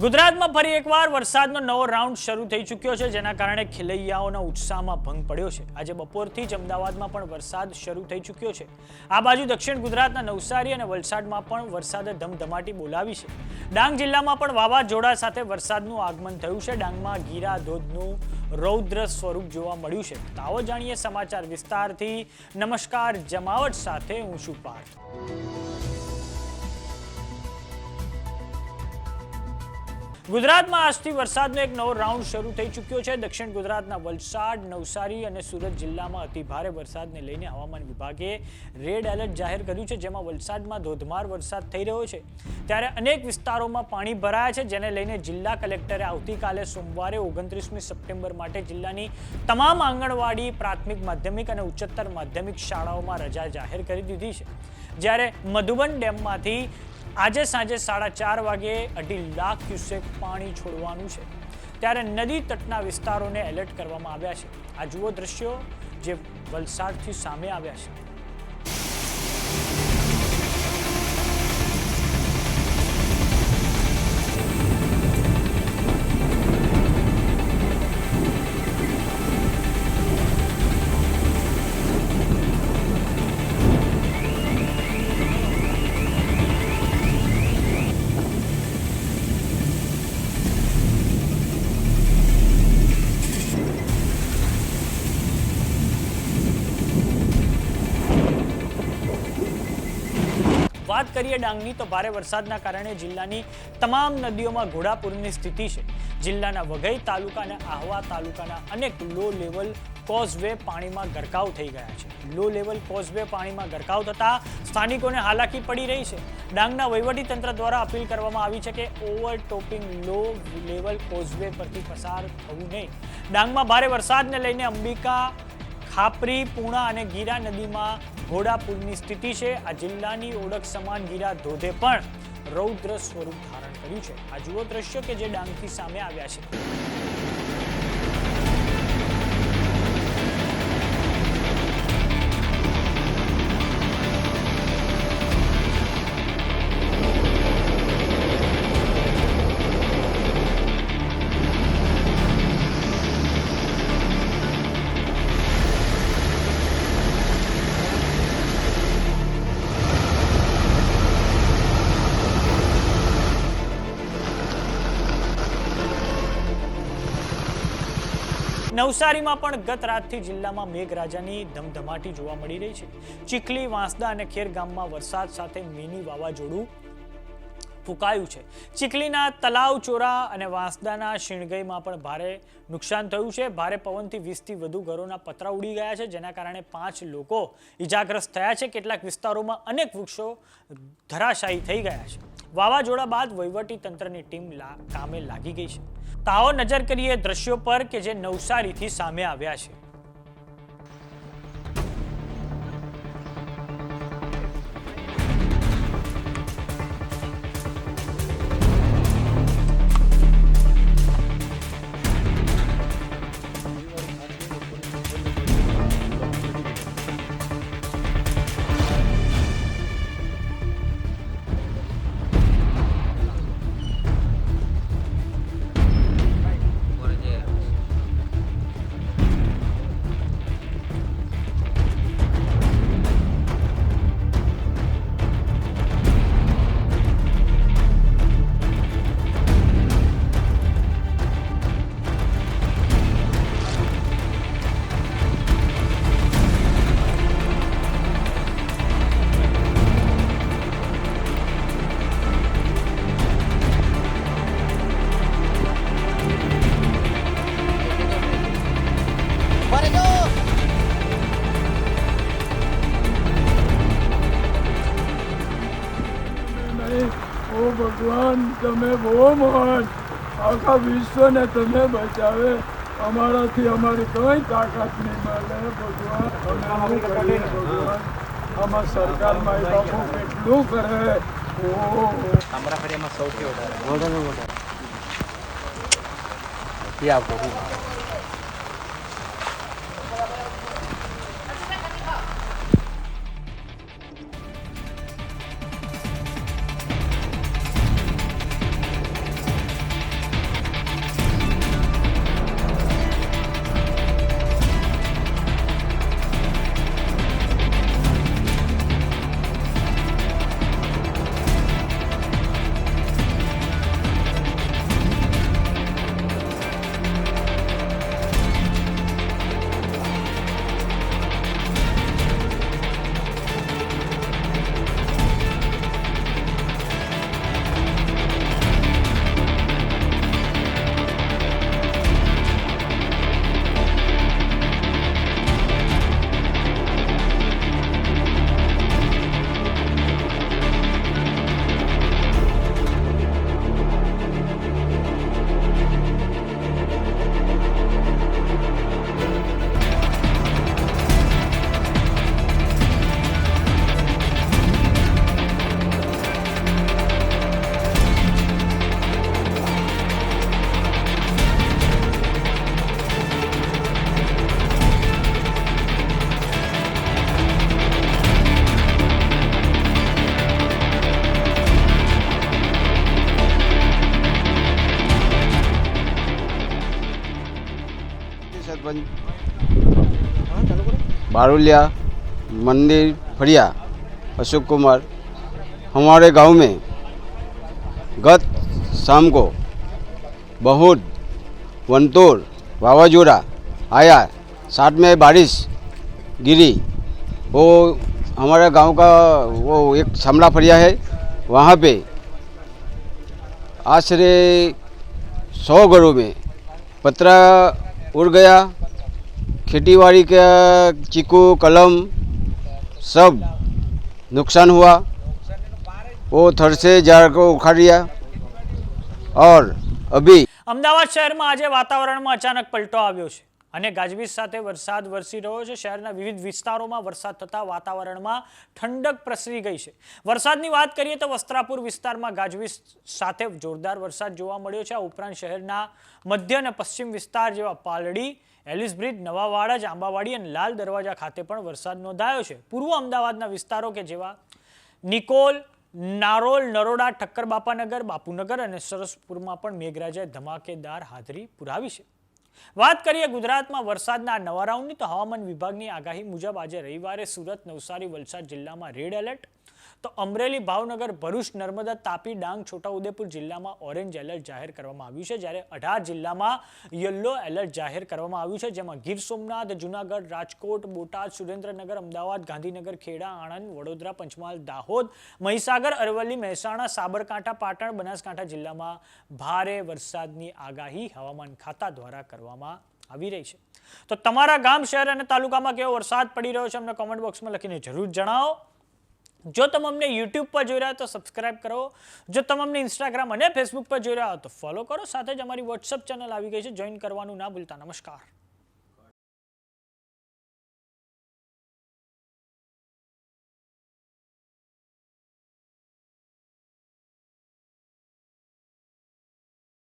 ગુજરાતમાં ફરી એકવાર વરસાદનો નવો રાઉન્ડ શરૂ થઈ ચૂક્યો છે, જેના કારણે ખેલૈયાઓના ઉત્સાહમાં ભંગ પડ્યો છે. આજે બપોરથી જ અમદાવાદમાં પણ વરસાદ શરૂ થઈ ચૂક્યો છે. આ બાજુ દક્ષિણ ગુજરાતના નવસારી અને વલસાડમાં પણ વરસાદે ધમધમાટી બોલાવી છે. ડાંગ જિલ્લામાં પણ વાવાઝોડા સાથે વરસાદનું આગમન થયું છે. ડાંગમાં ગીરા ધોધનું રૌદ્ર સ્વરૂપ જોવા મળ્યું છે. તાવો જાણીએ સમાચાર વિસ્તારથી. નમસ્કાર, જમાવટ સાથે હું છું પાર્થ. ગુજરાતમાં આજથી વરસાદનો એક નવો રાઉન્ડ શરૂ થઈ ચૂક્યો છે. દક્ષિણ ગુજરાતના વલસાડ, નવસારી અને સુરત જિલ્લામાં અતિભારે વરસાદને લઈને હવામાન વિભાગે રેડ એલર્ટ જાહેર કર્યું છે, જેમાં વલસાડમાં ધોધમાર વરસાદ થઈ રહ્યો છે. ત્યારે અનેક વિસ્તારોમાં પાણી ભરાયા છે, જેને લઈને જિલ્લા કલેક્ટરે આવતીકાલે સોમવારે ઓગણત્રીસમી સપ્ટેમ્બર માટે જિલ્લાની તમામ આંગણવાડી, પ્રાથમિક માધ્યમિક અને ઉચ્ચતર માધ્યમિક શાળાઓમાં રજા જાહેર કરી દીધી છે. જ્યારે મધુબન ડેમમાંથી આજે સાંજે સાડા ચાર વાગે અઢી લાખ ક્યુસેક પાણી છોડવાનું છે. ત્યારે નદી તટના વિસ્તારોને એલર્ટ કરવામાં આવ્યા છે. આ જુઓ દ્રશ્યો જે વલસાડથી સામે આવ્યા છે. વાત કરીએ ડાંગની, તો ભારે વરસાદના કારણે જિલ્લાની તમામ નદીઓમાં ઘોડાપૂરની સ્થિતિ છે. જિલ્લાના વઘઈ તાલુકા અને આહવા તાલુકાના અનેક લો લેવલ કોઝવે પાણીમાં ગરકાવ થઈ ગયા છે. લો લેવલ કોઝવે પાણીમાં ગરકાવ થતા સ્થાનિકોને હાલાકી પડી રહી છે. ડાંગના તંત્ર દ્વારા અપીલ કરવામાં આવી છે કે ઓવરટોપિંગ લો લેવલ કોઝવે પરથી પસાર થવું નહીં. ડાંગમાં ભારે વરસાદને લઈને અંબિકા ખાપરી પૂણા અને ગીરા નદીમાં ઘોડાપુરની સ્થિતિ છે. આ જિલ્લાની ઓળખ સમાન ગીરા ધોધે પણ રૌદ્ર સ્વરૂપ ધારણ કર્યું છે. આ જુઓ દ્રશ્યો કે જે ડાંગથી સામે આવ્યા છે. નવસારીમાં પણ ગત રાતથી જિલ્લામાં મેઘરાજાની ધમધમાટી જોવા મળી રહી છે. ચીખલી, વાંસદા અને ખેર ગામમાં વરસાદ સાથે મિની વાવાઝોડું ફૂંકાયું છે. ચીખલીના તલાવ, ચોરા અને વાંસદાના શીણગઈમાં પણ ભારે નુકસાન થયું છે. ભારે પવનથી વીસથી વધુ ઘરોના પતરા ઉડી ગયા છે, જેના કારણે પાંચ લોકો ઈજાગ્રસ્ત થયા છે. કેટલાક વિસ્તારોમાં અનેક વૃક્ષો ધરાશાયી થઈ ગયા છે. વાવાઝોડા બાદ વહીવટી તંત્રની ટીમ કામે લાગી ગઈ છે. તો આવો નજર કરીએ દ્રશ્યો પર કે જે નવસારીથી સામે આવ્યા છે. તમે બહુ મહાન. આખા વિશ્વને તમે બચાવે. અમારાથી અમારી કોઈ તાકાત નહીં મળે. ભગવાન ભગવાન આમાં સરકાર માય બાપુ કેટલું કરે? ઓ સૌથી વધારે. આપો. बारुलिया मंदिर फरिया अशोक कुमार हमारे गांव में गत शाम को बहुत वंतोर वावाजोड़ा आया साथ में बारिश गिरी वो हमारे गांव का वो एक शामला फरिया है वहाँ पे आश्रे सौ घरों में पतरा उड़ गया खेतीबाड़ी का चीकू कलम सब नुकसान हुआ वो थर से झाड़ को उखाड़ दिया और अभी અમદાવાદ શહેરમાં આજે વાતાવરણમાં અચાનક પલટો આવ્યો છે અને ગાજવીજ સાથે વરસાદ વરસી રહ્યો છે. શહેરના વિવિધ વિસ્તારોમાં વરસાદ થતા વાતાવરણમાં ઠંડક પ્રસરી ગઈ છે. વરસાદની વાત કરીએ તો વસ્ત્રાપુર વિસ્તારમાં ગાજવીજ સાથે જોરદાર વરસાદ જોવા મળ્યો છે. આ ઉપરાંત શહેરના મધ્ય અને પશ્ચિમ વિસ્તાર જેવા પાલડી એલિસ બ્રિજ નવા વાડજ આંબાવાડી અને લાલ દરવાજા ખાતે પણ વરસાદ નોંધાયો છે. પૂર્વ અમદાવાદના વિસ્તારો કે જેવા નિકોલ, નારોલ, નરોડા ઠક્કર બાપાનગર બાપુનગર અને સરસપુરમાં પણ મેઘરાજાએ ધમાકેદાર હાજરી પુરાવી છે. વાત કરીએ ગુજરાતમાં વરસાદના નવા રાઉન્ડની, તો હવામાન વિભાગની આગાહી મુજબ આજે રવિવારે સુરત, નવસારી, વલસાડ જિલ્લામાં રેડ એલર્ટ તો અમરેલી ભાવનગર ભરૂચ નર્મદા તાપી ડાંગ છોટાઉદેપુર જિલ્લામાં ઓરેન્જ એલર્ટ જાહેર કરવામાં આવ્યું છે. જ્યારે અઢાર જિલ્લામાં યલો એલર્ટ જાહેર કરવામાં આવ્યું છે, જેમાં ગીર સોમનાથ, જુનાગઢ, રાજકોટ, બોટાદ, સુરેન્દ્રનગર, અમદાવાદ, ગાંધીનગર, ખેડા, આણંદ, વડોદરા, પંચમહાલ, દાહોદ, મહીસાગર, અરવલ્લી, મહેસાણા, સાબરકાંઠા, પાટણ, બનાસકાંઠા જિલ્લામાં ભારે વરસાદની આગાહી હવામાન ખાતા દ્વારા કરવામાં આવી રહી છે. તો તમારા ગામ, શહેર અને તાલુકામાં કેવો વરસાદ પડી રહ્યો છે, અમને કોમેન્ટ બોક્સમાં લખીને જરૂર જણાવો. જો તમે અમને યુટ્યુબ પર જોઈ રહ્યા તો સબસ્ક્રાઇબ કરો. જો તમે અમને ઇન્સ્ટાગ્રામ અને ફેસબુક પર જોઈ રહ્યા હો તો ફોલો કરો. સાથે જ અમારી વોટ્સઅપ ચેનલ આવી ગઈ છે. જોઈન કરવાનું ના ભૂલતા. નમસ્કાર.